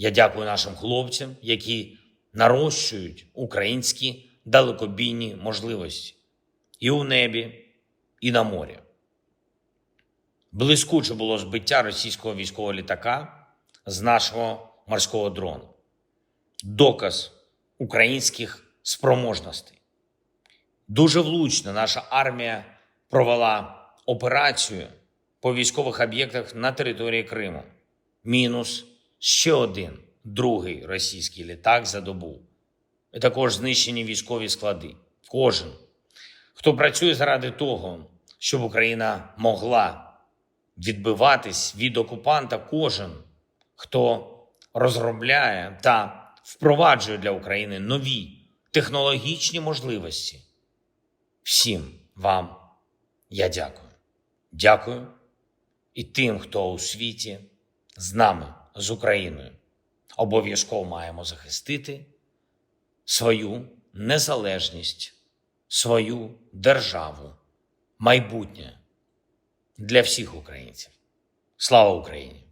Я дякую нашим хлопцям, які нарощують українські далекобійні можливості і у небі, і на морі. Блискуче було збиття російського військового літака з нашого морського дрону. Доказ українських спроможностей. Дуже влучно наша армія провела операцію по військових об'єктах на території Криму. Мінус ще один другий російський літак за добу. І також знищені військові склади. Кожен, хто працює заради того, щоб Україна могла відбиватись від окупанта, кожен, хто розробляє та впроваджує для України нові технологічні можливості. Всім вам я дякую. Дякую і тим, хто у світі з нами, з Україною. Обов'язково маємо захистити свою незалежність, свою державу, майбутнє для всіх українців. Слава Україні!